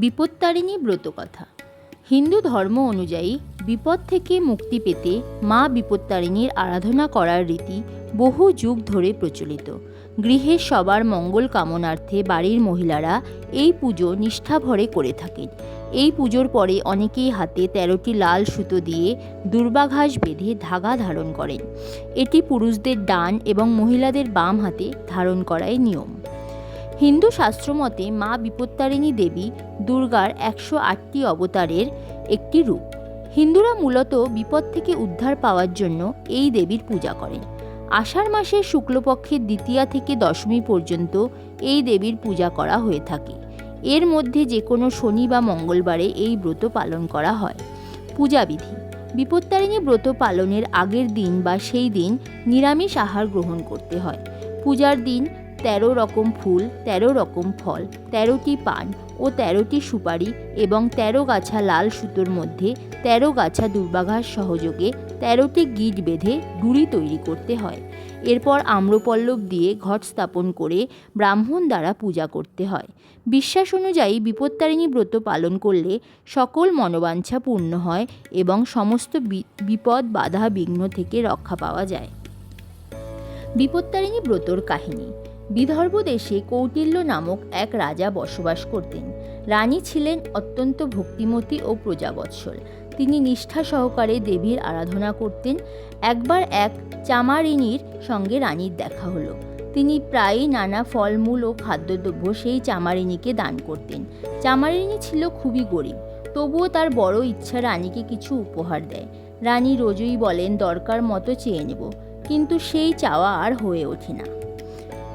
বিপত্তারিণী ব্রতকথা। হিন্দু ধর্ম অনুযায়ী বিপদ থেকে মুক্তি পেতে মা বিপত্তারিণীর আরাধনা করার রীতি বহু যুগ ধরে প্রচলিত। গৃহের সবার মঙ্গল কামনার্থে বাড়ির মহিলারা এই পুজো নিষ্ঠাভরে করে থাকেন। এই পুজোর পরে অনেকেই হাতে তেরোটি লাল সুতো দিয়ে দুর্বাঘাস বেঁধে ধাগা ধারণ করেন। এটি পুরুষদের ডান এবং মহিলাদের বাম হাতে ধারণ করাই নিয়ম। হিন্দু শাস্ত্রমতে মা বিপত্তারিণী দেবী দুর্গার একশো আটটি অবতারের একটি রূপ। হিন্দুরা মূলত বিপদ থেকে উদ্ধার পাওয়ার জন্য এই দেবীর পূজা করেন। আষাঢ় মাসের শুক্লপক্ষের দ্বিতীয়া থেকে দশমী পর্যন্ত এই দেবীর পূজা করা হয়ে থাকে। এর মধ্যে যে কোনো শনি বা মঙ্গলবারে এই ব্রত পালন করা হয়। পূজাবিধি। বিপত্তারিণী ব্রত পালনের আগের দিন বা সেই দিন নিরামিষ আহার গ্রহণ করতে হয়। পূজার দিন তেরো রকম ফুল, তেরো রকম ফল, তেরোটি পান ও তেরোটি সুপারি এবং তেরো গাছা লাল সুতোর মধ্যে তেরো গাছা দুর্বাঘাস সহযোগে তেরোটি গিট বেঁধে ডুরি তৈরি করতে হয়। এরপর আম্রপল্লব দিয়ে ঘট স্থাপন করে ব্রাহ্মণ দ্বারা পূজা করতে হয়। বিশ্বাস অনুযায়ী বিপত্তারিণী ব্রত পালন করলে সকল মনোবাঞ্ছা পূর্ণ হয় এবং সমস্ত বিপদ, বাধা, বিঘ্ন থেকে রক্ষা পাওয়া যায়। বিপত্তারিণী ব্রতর কাহিনী। বিদর্ভ দেশে কৌটিল্য নামক এক রাজা বসবাস করতেন। রানী ছিলেন অত্যন্ত ভক্তিমতী ও প্রজাবৎসল। তিনি নিষ্ঠা সহকারে দেবীর আরাধনা করতেন। একবার এক চামারিনীর সঙ্গে রানীর দেখা হলো। তিনি প্রায়ই নানা ফলমূল ও খাদ্যদ্রব্য সেই চামারিনীকে দান করতেন। চামারিনী ছিল খুবই গরিব, তবুও তার বড় ইচ্ছা রানীকে কিছু উপহার দেয়। রানী রোজই বলেন, দরকার মতো চেয়ে নেব। কিন্তু সেই চাওয়া আর হয়ে ওঠে না।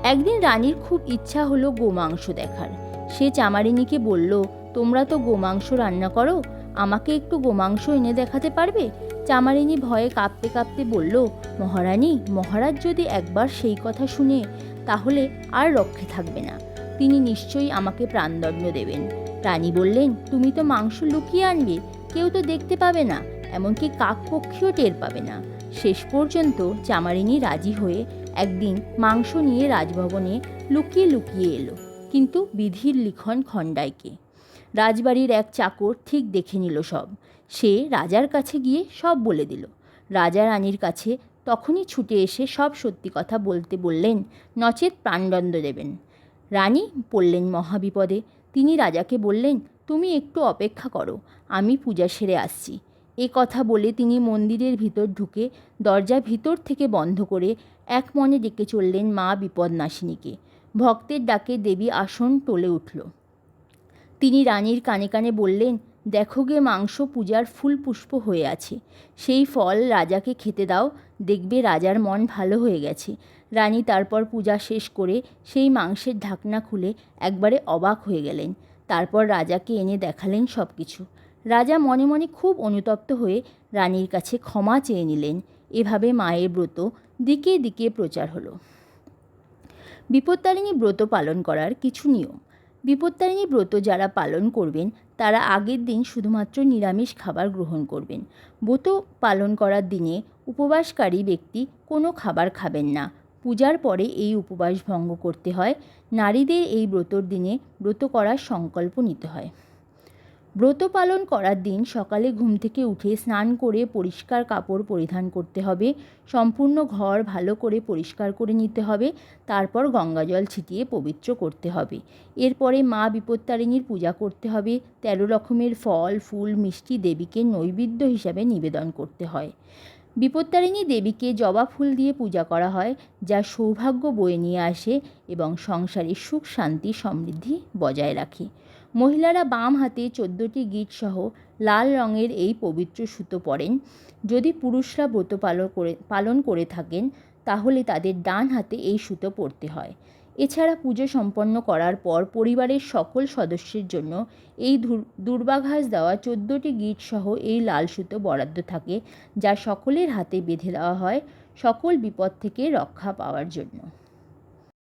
একদিন রানীর খুব ইচ্ছা হলো গোমাংস দেখার। সে চামারিনীকে বলল, তোমরা তো গোমাংস রান্না করো, আমাকে একটু গোমাংস এনে দেখাতে পারবে? চামারিনী ভয়ে কাঁপতে কাঁপতে বলল, মহারানী, মহারাজ যদি একবার সেই কথা শুনে, তাহলে আর রক্ষে থাকবে না। তিনি নিশ্চয়ই আমাকে প্রাণদণ্ড দেবেন। রানী বললেন, তুমি তো মাংস লুকিয়ে আনবে, কেউ তো দেখতে পাবে না, এমনকি কাক পক্ষীও টের পাবে না। শেষ পর্যন্ত চামারিনী রাজি হয়ে একদিন মাংস নিয়ে রাজভবনে লুকিয়ে লুকিয়ে এলো, কিন্তু বিধির লিখন খণ্ডাইকে। রাজবাড়ির এক চাকর ঠিক দেখে নিল সব। সে রাজার কাছে গিয়ে সব বলে দিল। রাজা রানীর কাছে তখনই ছুটে এসে সব সত্যি কথা বলতে বললেন, নচেত প্রাণদণ্ড দেবেন। রানী পড়লেন মহাবিপদে। তিনি রাজাকে বললেন, তুমি একটু অপেক্ষা করো, আমি পূজা সেরে আসছি। এ কথা বলে তিনি মন্দিরের ভিতর ঢুকে দরজা ভিতর থেকে বন্ধ করে এক মনে ডেকে চললেন মা বিপদনাশিনীকে। ভক্তের ডাকে দেবী আসন টলে উঠল। তিনি রানীর কানে কানে বললেন, দেখো গে মাংস পূজার ফুল পুষ্প হয়ে আছে। সেই ফল রাজাকে খেতে দাও, দেখবে রাজার মন ভালো হয়ে গেছে রানী তারপর পূজা শেষ করে সেই মাংসের ঢাকনা খুলে একবারে অবাক হয়ে গেলেন। তারপর রাজাকে এনে দেখালেন সব কিছু রাজা মনে মনে খুব অনুতপ্ত হয়ে রানীর কাছে ক্ষমা চেয়ে নিলেন। এভাবে মায়ের ব্রত দিকে দিকে প্রচার হলো। বিপত্তারিণী ব্রত পালন করার কিছু নিয়ম। বিপত্তারিণী ব্রত যারা পালন করবেন, তারা আগের দিন শুধুমাত্র নিরামিষ খাবার গ্রহণ করবেন। ব্রত পালন করার দিনে উপবাসকারী ব্যক্তি কোনো খাবার খাবেন না। পূজার পরে এই উপবাস ভঙ্গ করতে হয়। নারীদের এই ব্রতর দিনে ব্রত করার সংকল্প নিতে হয়। ব্রত পালন করার দিন সকালে ঘুম থেকে উঠে স্নান করে পরিষ্কার কাপড় পরিধান করতে হবে। সম্পূর্ণ ঘর ভালো করে পরিষ্কার করে নিতে হবে। তারপর গঙ্গা জল ছিটিয়ে পবিত্র করতে হবে। এরপরে মা বিপত্তারিণীর পূজা করতে হবে। তেরো রকমের ফল, ফুল, মিষ্টি দেবীকে নৈবেদ্য হিসাবে নিবেদন করতে হয়। বিপত্তারিণী দেবীকে জবা ফুল দিয়ে পূজা করা হয়, যা সৌভাগ্য বয়ে নিয়ে আসে এবং সংসারে সুখ, শান্তি, সমৃদ্ধি বজায় রাখে। মহিলারা বাম হাতে চোদ্দোটি গিট সহ লাল রঙের এই পবিত্র সুতো পরেন। যদি পুরুষরা ব্রত পালন করে পালন করে থাকেন, তাহলে তাদের ডান হাতে এই সুতো পরতে হয়। এছাড়া পুজো সম্পন্ন করার পর পরিবারের সকল সদস্যের জন্য এই দুর্বাঘাস দেওয়া চোদ্দোটি গিট সহ এই লাল সুতো বরাদ্দ থাকে, যা সকলের হাতে বেঁধে দেওয়া হয় সকল বিপদ থেকে রক্ষা পাওয়ার জন্য।